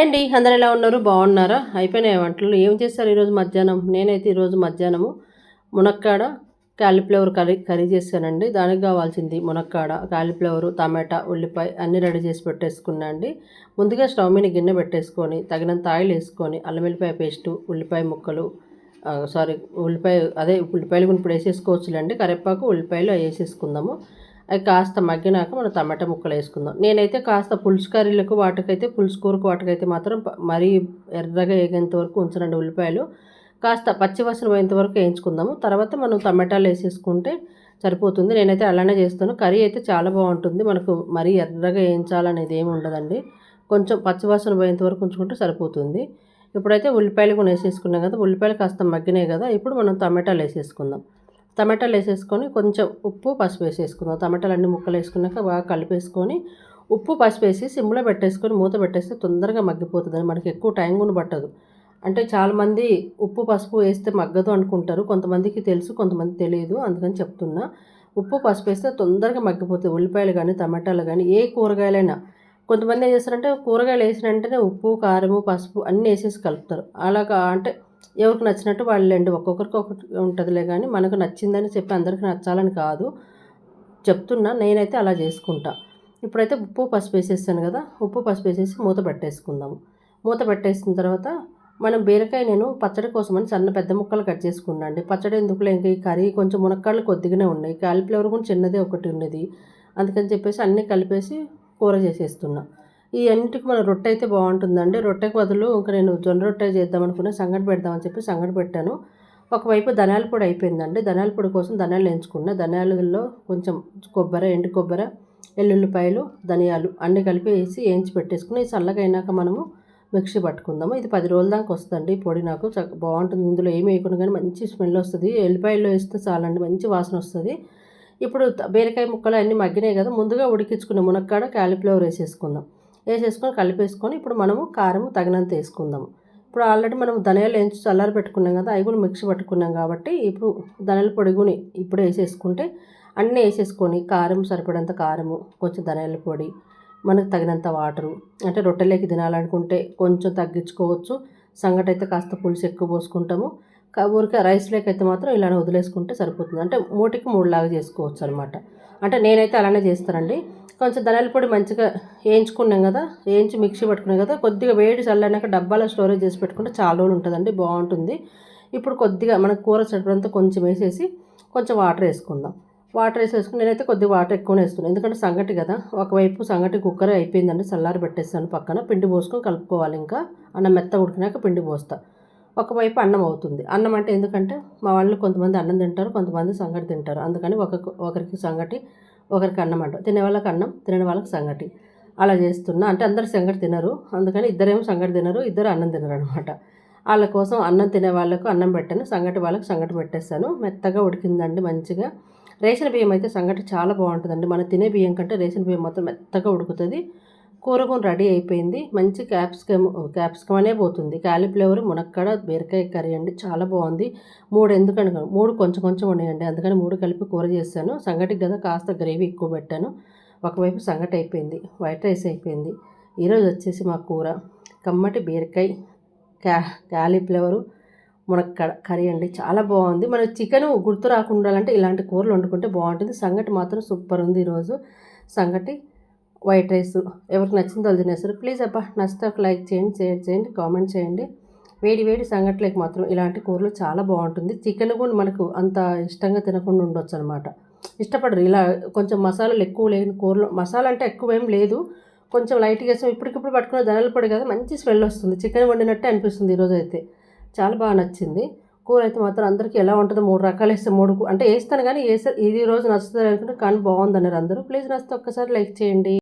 అండి అందరు ఎలా ఉన్నారు? బాగున్నారా? అయిపోయినాయి వంటలు? ఏం చేస్తారు ఈరోజు మధ్యాహ్నం? నేనైతే ఈరోజు మధ్యాహ్నము మునక్కాడ కాలీఫ్లవర్ కర్రీ కర్రీ చేశానండి. దానికి కావాల్సింది మునక్కాడ కాలీఫ్లవర్ టమాటా ఉల్లిపాయ అన్నీ రెడీ చేసి పెట్టేసుకున్నా అండి. ముందుగా స్టవ్ మీద గిన్నె పెట్టేసుకొని తగినంత ఆయిల్ వేసుకొని అల్లం వెల్లిపాయ పేస్టు ఉల్లిపాయ ముక్కలు సారీ ఉల్లిపాయ అదే ఉల్లిపాయలు ఇప్పుడు వేసేసుకోవచ్చులేండి కరివేపాకు ఉల్లిపాయలు వేసేసుకుందాము. అవి కాస్త మగ్గినాక మనం టమాటా ముక్కలు వేసుకుందాం. నేనైతే కాస్త పులుసు కర్రీలకు వాటికైతే పులుసు కూరకు వాటికైతే మాత్రం మరీ ఎర్రగా వేగేంత వరకు ఉంచనండి ఉల్లిపాయలు. కాస్త పచ్చివాసన పోయేంత వరకు వేయించుకుందాము. తర్వాత మనం టమాటాలు వేసేసుకుంటే సరిపోతుంది. నేనైతే అలానే చేస్తాను. కర్రీ అయితే చాలా బాగుంటుంది. మనకు మరీ ఎర్రగా వేయించాలనేది ఏమి ఉండదండి. కొంచెం పచ్చివాసన పోయేంత వరకు ఉంచుకుంటే సరిపోతుంది. ఇప్పుడైతే ఉల్లిపాయలు కూడా వేసేసుకున్నాం కదా ఉల్లిపాయలు కాస్త మగ్గినాయి కదా ఇప్పుడు మనం టమాటాలు వేసేసుకుందాం. టమాటాలు వేసేసుకొని కొంచెం ఉప్పు పసుపు వేసేసుకుందాం. టమాటాలు అన్ని ముక్కలు వేసుకున్నాక బాగా కలిపేసుకొని ఉప్పు పసుపు వేసి సిమ్లో పెట్టేసుకొని మూత పెట్టేస్తే తొందరగా మగ్గిపోతుంది మనకి ఎక్కువ టైం కూడా పట్టదు. అంటే చాలామంది ఉప్పు పసుపు వేస్తే మగ్గదు అనుకుంటారు. కొంతమందికి తెలుసు కొంతమంది తెలియదు. అందుకని చెప్తున్నా. ఉప్పు పసుపు వేస్తే తొందరగా మగ్గిపోతుంది ఉల్లిపాయలు కానీ టమాటాలు కానీ ఏ కూరగాయలైనా. కొంతమంది ఏం చేస్తారంటే కూరగాయలు వేసిన వెంటనే ఉప్పు కారము పసుపు అన్నీ వేసేసి కలుపుతారు. అలాగా అంటే ఎవరికి నచ్చినట్టు వాళ్ళండి. ఒక్కొక్కరికి ఒకటి ఉంటుందిలే కానీ మనకు నచ్చిందని చెప్పి అందరికి నచ్చాలని కాదు. చెప్తున్నా నేనైతే అలా చేసుకుంటా. ఇప్పుడైతే ఉప్పు పసుపు వేసేసాను కదా. ఉప్పు పసుపు వేసేసి మూత పెట్టేసుకుందాము. మూత పెట్టేసిన తర్వాత మనం బీరకాయ నేను పచ్చడి కోసమని సన్న పెద్ద ముక్కలు కట్ చేసుకున్నాను అండి పచ్చడి ఎందుకులే? ఇంకా ఈ కర్రీ కొంచెం మునక్కాళ్ళు కొద్దిగానే ఉన్నాయి. కాలిఫ్లవర్ కూడా చిన్నదే ఒకటి ఉన్నది. అందుకని చెప్పేసి అన్నీ కలిపేసి కూర చేసేస్తున్నా. ఈ అన్నిటికి మన రొట్టె అయితే బాగుంటుందండి. రొట్టెకి బదులు ఇంకా నేను జొన్న రొట్టె చేద్దాం అనుకున్నా సంగటి పెడదామని చెప్పి సంగటి పెట్టాను. ఒకవైపు ధనియాల పొడి అయిపోయిందండి. ధనియాల పొడి కోసం ధనియాలు ఎంచుకున్నా ధనియాలలో కొంచెం కొబ్బరి ఎండు కొబ్బరి ఎల్లుల్లిపాయలు ధనియాలు అన్నీ కలిపి వేసి వేయించి పెట్టేసుకుని చల్లగా అయినాక మనము మిక్సీ పట్టుకుందాము. ఇది పది రోజుల దాకా వస్తుంది పొడి నాకు. బాగుంటుంది. ఇందులో ఏమి వేయకుండా కానీ మంచి స్మెల్ వస్తుంది. ఎల్లిపాయలు వేస్తే చాలండి మంచి వాసన వస్తుంది. ఇప్పుడు బీరకాయ ముక్కలు అన్నీ మగ్గినాయి కదా ముందుగా ఉడికించుకున్న మునక్కాడ క్యాలీఫ్లవర్ వేసేసుకుందాం. వేసేసుకొని కలిపేసుకొని ఇప్పుడు మనము కారం తగినంత వేసుకుందాము. ఇప్పుడు ఆల్రెడీ మనం ధనియాలు వేయించి చల్లారి పెట్టుకున్నాం కదా అవి కూడా మిక్సీ పట్టుకున్నాం కాబట్టి ఇప్పుడు ధనియాల పొడి కూడా ఇప్పుడు వేసేసుకుంటే అన్నీ వేసేసుకొని కారం సరిపడంత కారము కొంచెం ధనియాల పొడి మనకు తగినంత వాటరు అంటే రొట్టెలేకి తినాలనుకుంటే కొంచెం తగ్గించుకోవచ్చు. సంగటి అయితే కాస్త పులుసు ఎక్కువ పోసుకుంటాము. ఊరికే రైస్ లేక అయితే మాత్రం ఇలానే వదిలేసుకుంటే సరిపోతుంది. అంటే మూటికి మూడులాగా చేసుకోవచ్చు అనమాట అంటే నేనైతే అలానే చేస్తానండి. కొంచెం ధనియాల పొడి మంచిగా వేయించుకున్నాం కదా వేయించి మిక్సీ పట్టుకున్నాం కదా కొద్దిగా వేడి చల్లనాక డబ్బాలో స్టోరేజ్ చేసి పెట్టుకుంటే చాలా రోజులు ఉంటుందండి బాగుంటుంది. ఇప్పుడు కొద్దిగా మనకు కూర సరిపడంతా కొంచెం వేసేసి కొంచెం వాటర్ వేసుకుందాం. వాటర్ వేసేసుకుని నేనైతే కొద్దిగా వాటర్ ఎక్కువనే వేస్తున్నాను ఎందుకంటే సంగటి కదా ఒకవైపు సంగటి కుక్కర్ అయిపోయిందండి చల్లారి పెట్టేస్తాను పక్కన పిండి పోసుకొని కలుపుకోవాలి ఇంకా అన్నం మెత్త ఉడికినాక పిండి పోస్తా. ఒకవైపు అన్నం అవుతుంది అన్నం అంటే ఎందుకంటే మా వాళ్ళు కొంతమంది అన్నం తింటారు కొంతమంది సంగటి తింటారు అందుకని ఒక ఒకరికి సంగటి ఒకరికి అన్నం అంట. తినే వాళ్ళకి అన్నం తినని వాళ్ళకి సంగటి. అలా చేస్తున్నా. అంటే అందరు సంగటి తినరు. అందుకని ఇద్దరేమో సంగటి తినరు ఇద్దరు అన్నం తినరు అనమాట వాళ్ళ కోసం అన్నం తినే వాళ్ళకు అన్నం పెట్టాను సంగటి వాళ్ళకి సంగటి పెట్టేస్తాను. మెత్తగా ఉడికిందండి మంచిగా. రేషన్ బియ్యం అయితే సంగటి చాలా బాగుంటుందండి. మనం తినే బియ్యం కంటే రేషన్ బియ్యం మొత్తం మెత్తగా ఉడుకుతుంది. కూరగూర రెడీ అయిపోయింది. మంచి క్యాప్సికమ్ క్యాప్సికమ్ అనే పోతుంది. కాలీఫ్లవర్ మునక్కడ బీరకాయ కర్రీ అండి. చాలా బాగుంది. మూడు ఎందుకని మూడు కొంచెం కొంచెం ఉన్నాయండి. అందుకని మూడు కలిపి కూర చేశాను. సంగటికి కదా కాస్త గ్రేవీ ఎక్కువ పెట్టాను. ఒకవైపు సంగటి అయిపోయింది. వైట్ రైస్ అయిపోయింది. ఈరోజు వచ్చేసి మా కూర. కమ్మటి బీరకాయ క్యా కాలీఫ్లవరు మునక్కడ కర్రీ అండి. చాలా బాగుంది. మన చికెన్ గుర్తు రాకుండా ఉండాలంటే ఇలాంటి కూరలు వండుకుంటే బాగుంటుంది. సంగటి మాత్రం సూపర్ ఉంది ఈరోజు. సంగటి వైట్ రైస్ ఎవరికి నచ్చిందో వాళ్ళు తినేస్తారు. ప్లీజ్ అబ్బా నచ్చితే ఒక లైక్ చేయండి షేర్ చేయండి కామెంట్ చేయండి. వేడి వేడి సంగట్లేక మాత్రం ఇలాంటి కూరలు చాలా బాగుంటుంది. చికెన్ కూడా మనకు అంత ఇష్టంగా తినకుండా ఉండొచ్చు అనమాట ఇష్టపడరు. ఇలా కొంచెం మసాలాలు ఎక్కువ లేని కూరలు మసాలా అంటే ఎక్కువ ఏం లేదు. కొంచెం లైట్గా వేసాం ఇప్పటికిప్పుడు పట్టుకునే ధనలు పడి కదా మంచి స్మెల్ వస్తుంది. చికెన్ వండినట్టే అనిపిస్తుంది ఈరోజు అయితే. చాలా బాగా నచ్చింది. కూర అయితే మాత్రం అందరికీ ఎలా ఉంటుందో మూడు రకాలు వేస్తే మూడు అంటే వేస్తాను కానీ వేసే ఇది రోజు నచ్చుతుంది అనుకుంటే కానీ బాగుందన్నారు అందరూ. ప్లీజ్ నచ్చితే ఒక్కసారి లైక్ చేయండి.